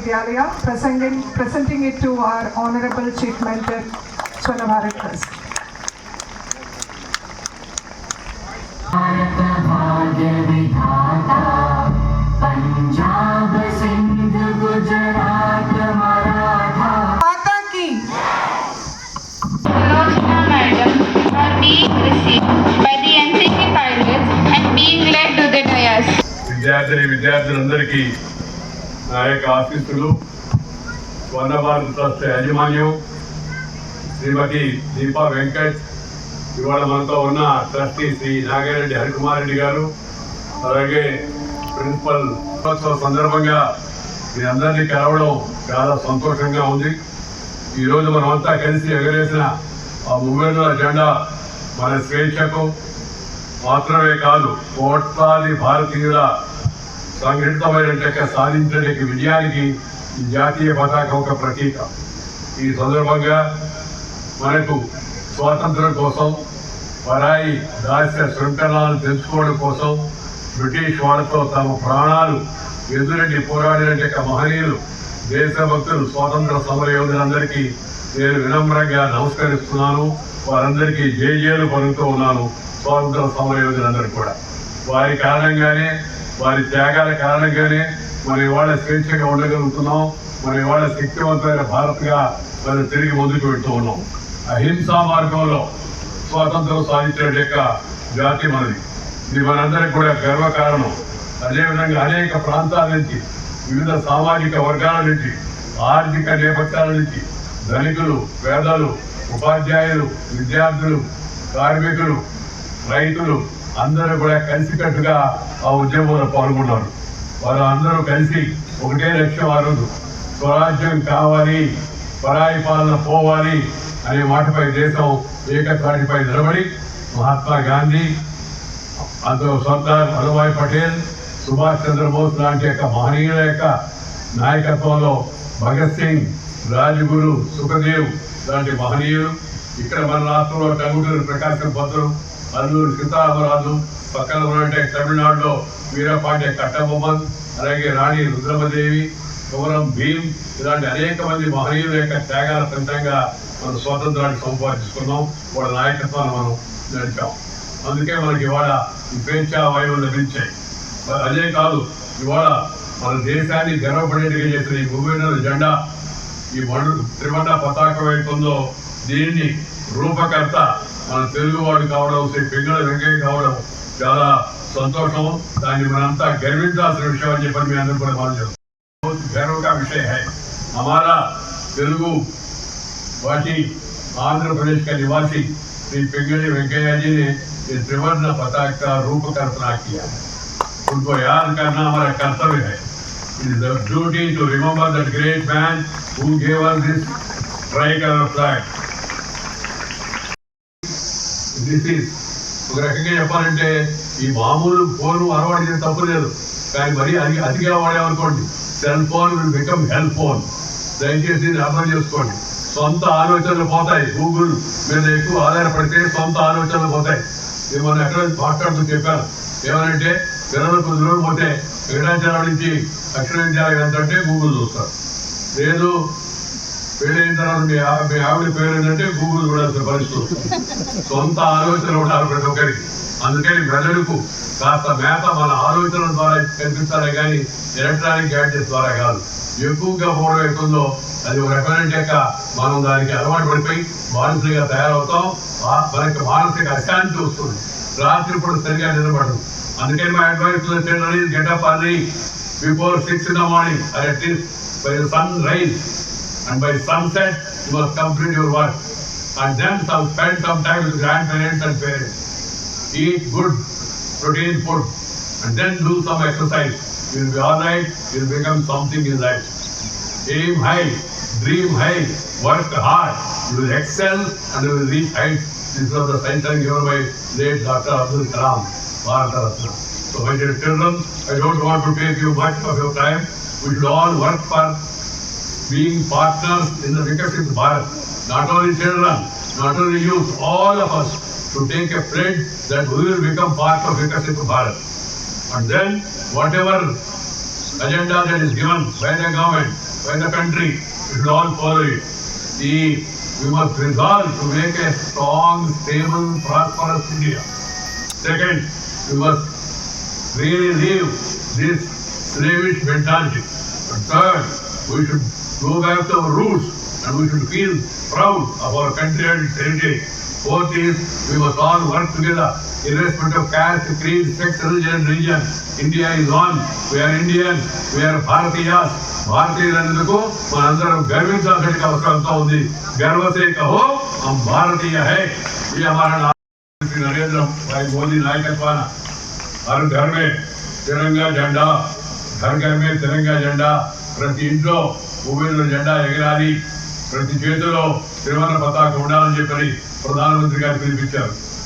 Vidyalaya, presenting, presenting it to our Honorable Chief Mentor, Swarnabharat Trust. విద్యార్థిని విద్యార్థులందరికీ నా యొక్క ఆశీస్సులు స్వర్ణ భారత్ ట్రస్ట్ యాజమాన్యం శ్రీమతి దీపా వెంకట్ ఇవాళ మనతో ఉన్న ట్రస్టీ శ్రీ నాగారెడ్డి హరికుమార్ రెడ్డి గారు అలాగే ప్రిన్సిపల్ దినోత్సవ సందర్భంగా మీ అందరినీ కలవడం చాలా సంతోషంగా ఉంది. ఈరోజు మనమంతా కలిసి ఎగరేసిన ఆ మూవేళ్ళ జెండా మన స్వేచ్ఛకు మాత్రమే కాదు కోట్లాది భారతీయుల సంఘటితమైన సాధించడానికి విజయానికి ఈ జాతీయ పతాకం ఒక ప్రతీక. ఈ సందర్భంగా మనకు స్వాతంత్రం కోసం పరాయి దాస్య శృంఖలాలను తెలుసుకోవడం కోసం బ్రిటిష్ వాళ్ళతో తమ ప్రాణాలు ఎదురెడ్డి పోరాడిన మహనీయులు దేశభక్తులు స్వాతంత్ర సమర యోధులందరికీ నేను వినమ్రంగా నమస్కరిస్తున్నాను. వారందరికీ జేజేలు పలుకుతూ ఉన్నాను స్వాతంత్ర సమర యోధులందరికీ కూడా. వారి కారణంగానే వారి త్యాగాల కారణంగానే మనం ఇవాళ స్వేచ్ఛగా ఉండగలుగుతున్నాం. మనం ఇవాళ శక్తివంతమైన భారత్గా మనం తిరిగి ముందుకు వెళ్తూ ఉన్నాం. అహింసా మార్గంలో స్వాతంత్రం సాధించిన యొక్క జాతి మనది. ఇది మనందరికి కూడా గర్వకారణం. అదేవిధంగా అనేక ప్రాంతాల నుంచి వివిధ సామాజిక వర్గాల నుంచి ఆర్థిక నేపథ్యాల నుంచి ధనికులు పేదలు ఉపాధ్యాయులు విద్యార్థులు కార్మికులు రైతులు అందరూ కూడా కలిసికట్టుగా ఆ ఉద్యమంలో పాల్గొన్నారు. వారు అందరూ కలిసి ఒకటే లక్ష్యం ఆ రోజు. స్వరాజ్యం కావాలి పరాయి పాలన పోవాలి అనే మాటపై దేశం ఏకత్రాటిపై నిలబడి మహాత్మా గాంధీ అందులో సర్దార్ వల్లభాయ్ పటేల్ సుభాష్ చంద్రబోస్ లాంటి యొక్క మహనీయుల యొక్క నాయకత్వంలో భగత్ సింగ్ రాజగురు సుఖదేవ్ లాంటి మహనీయులు ఇక్కడ మన రాష్ట్రంలో టంగుటూరు ప్రకాశం భద్రం అల్లూరు సీతారామరాజు పక్కన ఉన్నట్టే తమిళనాడులో వీరపాటి కట్టబొమ్మన్ అలాగే రాణి రుద్రమదేవి కుమరం భీమ్ ఇలాంటి అనేక మంది మహనీయుల యొక్క త్యాగాల ఫలితంగా మనం స్వాతంత్రాన్ని సంపాదించుకున్నాం. వాళ్ళ నాయకత్వాన్ని మనం నడిచాం అందుకే మనకి ఇవాళ ఈ స్వేచ్ఛా వాయువులు లభించాయి అదే కాదు ఇవాళ మన దేశాన్ని గర్వపడేట్టుగా చేసిన ఈ భూమిన జెండా ఈ మడు త్రివర్ణ పతాకం అవుతుందో దీన్ని రూపకర్త మన తెలుగువాడు కావడం శ్రీ పింగళ వెంకయ్య కావడం చాలా సంతోషం దాన్ని మనంతా గర్వించాల్సిన విషయం అని చెప్పని మీ అందరూ కూడా మనం చెప్తాం बहुत गर्व का विषय है हमारा तेलुगु भाषी आंध्र प्रदेश का निवासी श्री पिंगली वेंकैया जी ने ये त्रिवर्ण पताक का रूप कल्पना किया है उनको याद करना हमारा कर्तव्य है it is the duty to remember that great man who gave us this tricolor flag this is ఒక రకంగా చెప్పాలంటే ఈ మామూలు ఫోన్ అలవాటు చేసి తప్పు లేదు. కానీ మరీ అది అతిగా వాడామనుకోండి. Cell phone will become help phone. దయచేసి అర్థం చేసుకోండి. సొంత ఆలోచనలు పోతాయి. గూగుల్ మీద ఎక్కువ ఆధారపడితే సొంత ఆలోచనలు పోతాయి. ఇది మనం ఎక్కడ మాట్లాడుతూ చెప్పాను. ఏమనంటే పిల్లలు కొద్ది రోజులు పోతే వెంకటాచలం నుంచి దక్షిణ విద్యాలయం ఎంతంటే గూగుల్ చూస్తారు. లేదు పెళ్ళైన తర్వాత మీ మీ ఆవిడ పేరు ఏంటంటే గూగుల్ చూడాల్సిన పరిస్థితులు సొంత ఆలోచన ఉండాలి ప్రతి ఒక్కరికి. అందుకని మెదడుకు కాస్త మేత మన ఆలోచనల ద్వారా కనిపిస్తారే కానీ ఎలక్ట్రానిక్ గ్యాడ్జెట్స్ ద్వారా కాదు. ఎక్కువగా పోవడం అవుతుందో అది ఒక రకమైన యొక్క మనం దానికి అలవాటు పడిపోయి మానసికంగా తయారవుతాం. మనకి మానసిక అశాంతి వస్తుంది. రాత్రి పూట సరిగా నిలబడదు. అందుకని మా advice get up get early before six in the morning at least by sunrise and by sunset you must complete your work. And then some spend some time with grandparents and parents. Eat good protein food and then do some exercise. You will be all right. You will become something in life. Aim high dream high work hard. You will excel and you will reach heights. This was the sentence given by late dr abdul kalam bharat so my dear children i don't want to take you much of your time. We should all work for being partners in the Vikashit Bharat. Not only children, not only youth, all of us to take a pledge that we will become part of Vikashit Bharat. And then whatever agenda that is given by the government, by the country. We all follow it. The, we must resolve to make a strong, stable, prosperous India. Second, we must really leave this slavish mentality. And third, we should go back to our roots and we should feel proud of our country and its heritage. Fourth is we must all work together, irrespective of caste, creed, sex, religion, region. India is one. We are Indians. We are Bharatiyas. భారతీయులందుకు మనందరం గర్వించాల్సిన అవసరంతో ఉంది గర్వసే కహో हम भारतीय है ये हमारा श्री नरेंद्र भाई मोदी नायकत्वाना हर घर में तिरंगा झंडा घर घर में तिरंगा झंडा ప్రతి ఇంట్లో భూమిలో జెండా ఎగరాలి ప్రతి చేతిలో తిరుమల పతాక ఉండాలని చెప్పని ప్రధానమంత్రి గారు పిలిపించారు.